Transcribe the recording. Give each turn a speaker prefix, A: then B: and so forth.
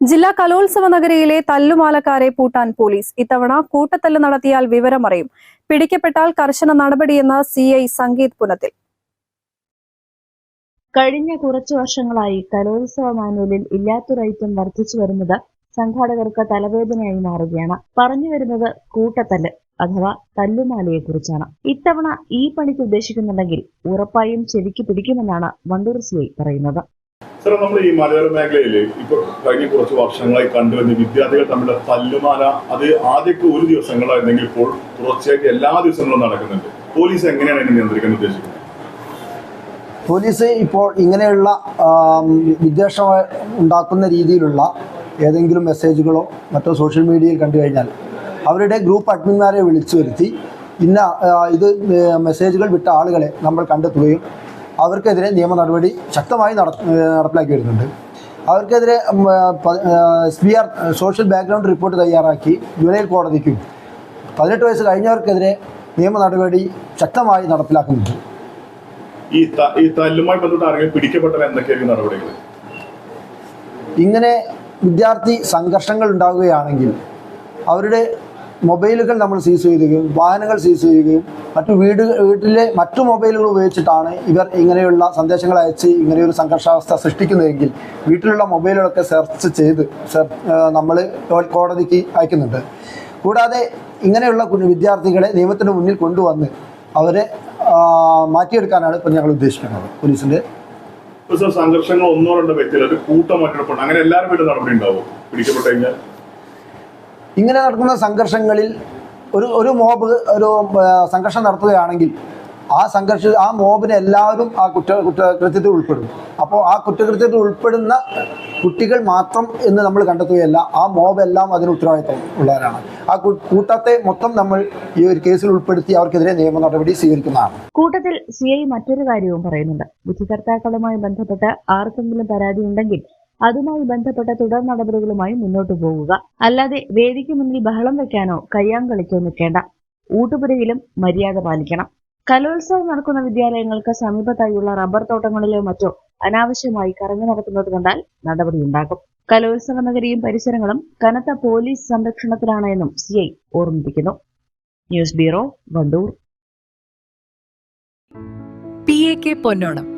A: ജില്ലാ കലോത്സവ നഗരിയിലെ തല്ലുമാലക്കാരെ പൂട്ടാൻ പോലീസ് ഇത്തവണ കൂട്ടത്തല്ല് നടത്തിയാൽ വിവരമറിയും. പിടിക്കപ്പെട്ടാൽ കർശന നടപടിയെന്ന് സി ഐ സംഗീത് പുനത്തിൽ
B: കഴിഞ്ഞ കുറച്ചു വർഷങ്ങളായി കലോത്സവ മാനുവലിൽ ഇല്ലാത്തൊരൈറ്റം വർദ്ധിച്ചു വരുന്നത് സംഘാടകർക്ക് തലവേദനയായി മാറുകയാണ്. പറഞ്ഞു വരുന്നത് കൂട്ടത്തല്ല് അഥവാ തല്ലുമാലയെ കുറിച്ചാണ് ഇത്തവണ ഈ പണിക്ക് ഉദ്ദേശിക്കുന്നുണ്ടെങ്കിൽ ഉറപ്പായും ചെവിക്ക് പിടിക്കുമെന്നാണ് വണ്ടൂർ സി പറയുന്നത്.
C: സാർ നമ്മൾ ഈ മലയോര മേഖലയിൽ ഇപ്പൊ കഴിഞ്ഞ കുറച്ച് വർഷങ്ങളായി കണ്ടുവരുന്ന വിദ്യാർത്ഥികൾ തമ്മിലുള്ള തല്ലുമാല അത് ആദ്യമൊക്കെ ഒരു ദിവസങ്ങളായിരുന്നെങ്കിൽ ഇപ്പോൾ തുടർച്ചയായിട്ട് എല്ലാ ദിവസങ്ങളും നടക്കുന്നുണ്ട്. പോലീസ് എങ്ങനെയാണ് ഇതിനെ നിയന്ത്രിക്കാൻ ഉദ്ദേശിക്കുന്നത്?
D: പോലീസ് ഇപ്പോൾ ഇങ്ങനെയുള്ള വിദ്വേഷം ഉണ്ടാക്കുന്ന രീതിയിലുള്ള ഏതെങ്കിലും മെസ്സേജുകളോ മറ്റോ സോഷ്യൽ മീഡിയയിൽ കണ്ടു കഴിഞ്ഞാൽ അവരുടെ ഗ്രൂപ്പ് അഡ്മിന്മാരെ വിളിച്ചു വരുത്തി. ഇന്ന ഇത് മെസ്സേജുകൾ വിട്ട ആളുകളെ നമ്മൾ കണ്ടെത്തുകയും അവർക്കെതിരെ നിയമ നടപടി ശക്തമായി നടപ്പിലാക്കി വരുന്നുണ്ട്. അവർക്കെതിരെ S B R social background report തയ്യാറാക്കി ജൂലൈ കോടതിക്കും പതിനെട്ട് വയസ്സ് കഴിഞ്ഞവർക്കെതിരെ നിയമ നടപടി ശക്തമായി നടപ്പിലാക്കുന്നുണ്ട്.
C: ഈ ഈ തല്ലുമായി ബന്ധപ്പെട്ട് ആരെങ്കിലും എന്തൊക്കെയായിരിക്കും നടപടികൾ?
D: ഇങ്ങനെ വിദ്യാർത്ഥി സംഘർഷങ്ങൾ ഉണ്ടാകുകയാണെങ്കിൽ അവരുടെ മൊബൈലുകൾ നമ്മൾ സീസ് ചെയ്യുകയും വാഹനങ്ങൾ സീസ് ചെയ്യുകയും മറ്റു വീട് വീട്ടിലെ മറ്റു മൊബൈലുകൾ ഉപയോഗിച്ചിട്ടാണ് ഇവർ ഇങ്ങനെയുള്ള സന്ദേശങ്ങൾ അയച്ച് ഇങ്ങനെയൊരു സംഘർഷാവസ്ഥ സൃഷ്ടിക്കുന്നതെങ്കിൽ വീട്ടിലുള്ള മൊബൈലുകളൊക്കെ സെർച്ച് ചെയ്ത് നമ്മൾ കോടതിക്ക് അയക്കുന്നുണ്ട്. കൂടാതെ ഇങ്ങനെയുള്ള വിദ്യാർത്ഥികളെ നിയമത്തിന് മുന്നിൽ കൊണ്ടുവന്ന് അവരെ മാറ്റിയെടുക്കാനാണ് ഇപ്പോൾ ഞങ്ങൾ ഉദ്ദേശിക്കുന്നത്. പോലീസിന്റെ
C: ഇപ്പൊ സംഘർഷങ്ങൾ ഒന്നോ രണ്ടോ വ്യക്തികൾ കൂട്ടം അങ്ങനെ എല്ലാവരും വീട്ടിൽ നടപടി ഉണ്ടാവും? പിടിക്കപ്പെട്ടു കഴിഞ്ഞാൽ?
D: ഇങ്ങനെ നടക്കുന്ന സംഘർഷങ്ങളിൽ ഒരു ഒരു മോബ് ഒരു സംഘർഷം നടത്തുകയാണെങ്കിൽ ആ സംഘർഷ ആ മോബിനെ എല്ലാവരും ആ കുറ്റ കുറ്റകൃത്യത്തിൽ ഉൾപ്പെടും. അപ്പോൾ ആ കുറ്റകൃത്യത്തിൽ ഉൾപ്പെടുന്ന കുട്ടികൾ മാത്രം എന്ന് നമ്മൾ കണ്ടെത്തുകയല്ല. ആ മോബ് എല്ലാം അതിന് ഉത്തരവാദിത്തം ഉള്ളവരാണ്. ആ കൂട്ടത്തെ മൊത്തം നമ്മൾ ഈ ഒരു കേസിൽ ഉൾപ്പെടുത്തി അവർക്കെതിരെ നിയമ നടപടി സ്വീകരിക്കുന്നതാണ്.
B: കൂട്ടത്തിൽ സി ഐ മറ്റൊരു കാര്യവും പറയുന്നുണ്ട്. വിധികർത്താക്കളുമായി ബന്ധപ്പെട്ട് ആർക്കെങ്കിലും പരാതി ഉണ്ടെങ്കിൽ അതുമായി ബന്ധപ്പെട്ട തുടർ നടപടികളുമായി മുന്നോട്ടു പോകുക അല്ലാതെ വേദിക്ക് മുന്നിൽ ബഹളം വെക്കാനോ കയ്യാങ്കളിക്കോ നിൽക്കേണ്ട. ഊട്ടുപുരയിലും മര്യാദ പാലിക്കണം. കലോത്സവം നടക്കുന്ന വിദ്യാലയങ്ങൾക്ക് സമീപത്തായുള്ള റബ്ബർ തോട്ടങ്ങളിലോ മറ്റോ അനാവശ്യമായി കറങ്ങി നടക്കുന്നത് കണ്ടാൽ നടപടിയുണ്ടാകും. കലോത്സവ നഗരിയും പരിസരങ്ങളും കനത്ത പോലീസ് സംരക്ഷണത്തിലാണ് എന്നും സി ഐ ഓർമ്മിപ്പിക്കുന്നു. News bureau Wandoor.
E: P A K Ponnonam.